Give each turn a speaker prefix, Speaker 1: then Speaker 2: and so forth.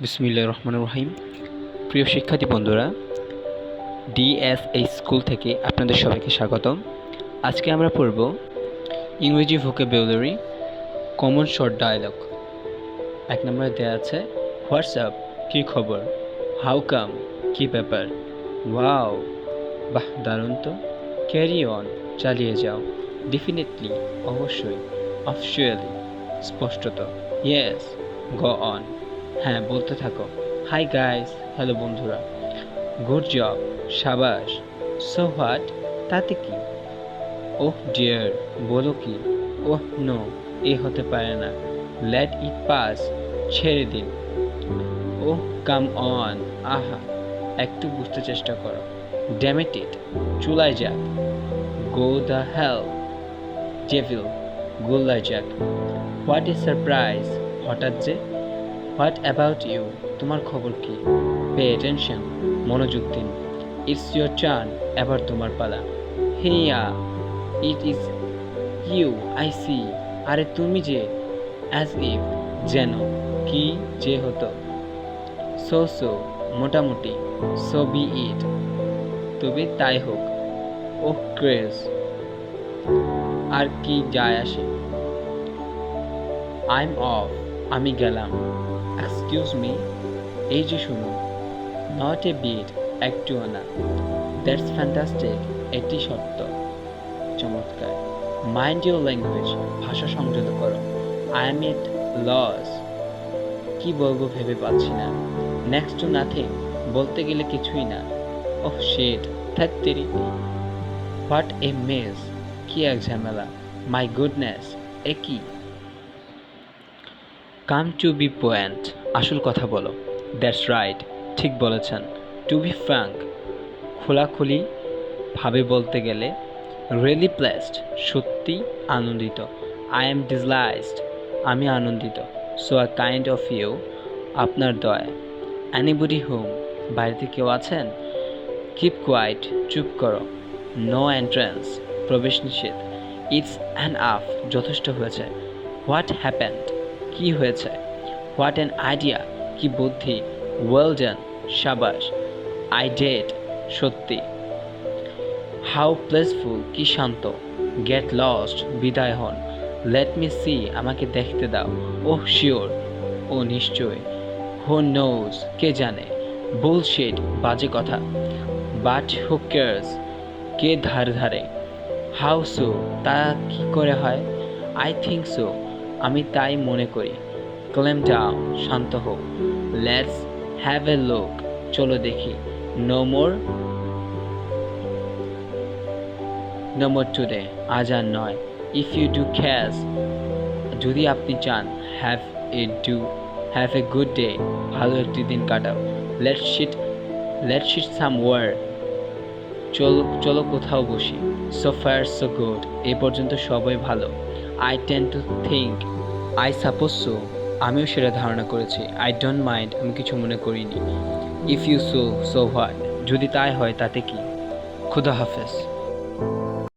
Speaker 1: বিসমিল্লা রহমান রহিম। প্রিয় শিক্ষার্থী বন্ধুরা, ডিএসএইচ স্কুল থেকে আপনাদের সবাইকে স্বাগতম। আজকে আমরা পড়ব ইংরেজি ভোকাবুলারি কমন শর্ট ডায়ালগ এক নম্বরে দেওয়া আছে হোয়াটসঅ্যাপ কী খবর? হাউ কাম, কী ব্যাপার? ওয়াও, বাহ, দারুণ তো। ক্যারি অন, চালিয়ে যাও। ডেফিনেটলি অবশ্যই, অফিসিয়ালি, স্পষ্টত। ইয়েস, গ অন। হ্যাঁ বলতে থাকো। হাই গাইস হ্যালো বন্ধুরা। গুড জব সাবাস। সো হোয়াট তাতে কি? ওহ ডিয়ার বলো কি? ওহ নো এ হতে পারে না। লেট ইট পাস ছেড়ে দিন। ওহ কাম অন আহা, একটু বুঝতে চেষ্টা করো। ড্যামেট ইট চুলায় যাক। গো দ্য হেল ডেভিল গোল্লায় যাক। হোয়াট ইজ সারপ্রাইজ হঠাৎ যে হোয়াট অ্যাবাউট ইউ তোমার খবর কি? পে অ্যাটেনশন মনোযোগ দিন। ইটস ইয়োর চান এবার তোমার পালা। Here it is you I see আরে তুমি যে। অ্যাজ ইফ যেন, কি যে হতো। সো সো মোটামুটি। সো বি ইট তবে তাই হোক। ও ক্রেজ আর কি যায় আসে। আইম অফ আমি গেলাম। এক্সকিউজ মি এই যে শুনুন নট এ বিট একটুও না। দ্যাটস ফ্যান্টাস্টিক এটি সত্য চমৎকার। মাইন্ড ইউর ল্যাঙ্গুয়েজ ভাষা সংযত করো। আই এম এট লস কি বলব ভেবে পাচ্ছি না। নেক্সট টু নাথিং বলতে গেলে কিছুই না। ওহ শেট থাত্তেরি হোয়াট এ মেজ কি এক ঝামেলা। মাই গুডনেস এ কি? Come to be point. আসল কথা বলো। That's right. ঠিক বলেছেন। টু বি ফ্র্যাঙ্ক, খোলাখুলি ভাবে বলতে গেলে রিয়েলি প্লেসড, সত্যি আনন্দিত। আই এম ডিসলাইজড আমি আনন্দিত। So a kind of you, আপনার দয়। অ্যানিবডি হোম বাড়িতে কেউ আছেন? কিপ কোয়াইট চুপ করো। নো এন্ট্রান্স প্রবেশ নিষেধ। ইটস অ্যান্ড আফ যথেষ্ট হয়েছে। হোয়াট হ্যাপেন্ড কি হয়েছে? হোয়াট অ্যান আইডিয়া কি বুদ্ধি! ওয়েল ডান সাবাস। আই ডেট সত্যি। হাউ প্লেসফুল কি শান্ত। গেট লস্ট বিদায় হন। লেট মি সি আমাকে দেখতে দাও। ওহ শিওর ও, নিশ্চয়। হো নোজ কে জানে? বুলশেড বাজে কথা। বাট হু কেয়ার্স কে ধারে ধারে? হাউ সো তা কি করে হয়? আই থিঙ্ক সো আমি তাই মনে করি। ক্লেম ডাউন শান্ত হোক লেটস হ্যাভ এ লুক চলো দেখি। No more no more today আজ আর নয়। ইফ ইউ ডু ক্যাশ যদি আপনি চান have a do have a good day ভালো একটি দিন কাটাও। Let sit let sit somewhere চলো চলো কোথাও বসি। সো ফার সো গুড এ পর্যন্ত সবাই ভালো। I tend to think I suppose so আমিও সেটা ধারণা করেছি। আই ডোন্ট মাইন্ড আমি কিছু মনে করিনি। If you so so what যদি তাই হয়, তাতে কি? খুদা হাফেজ।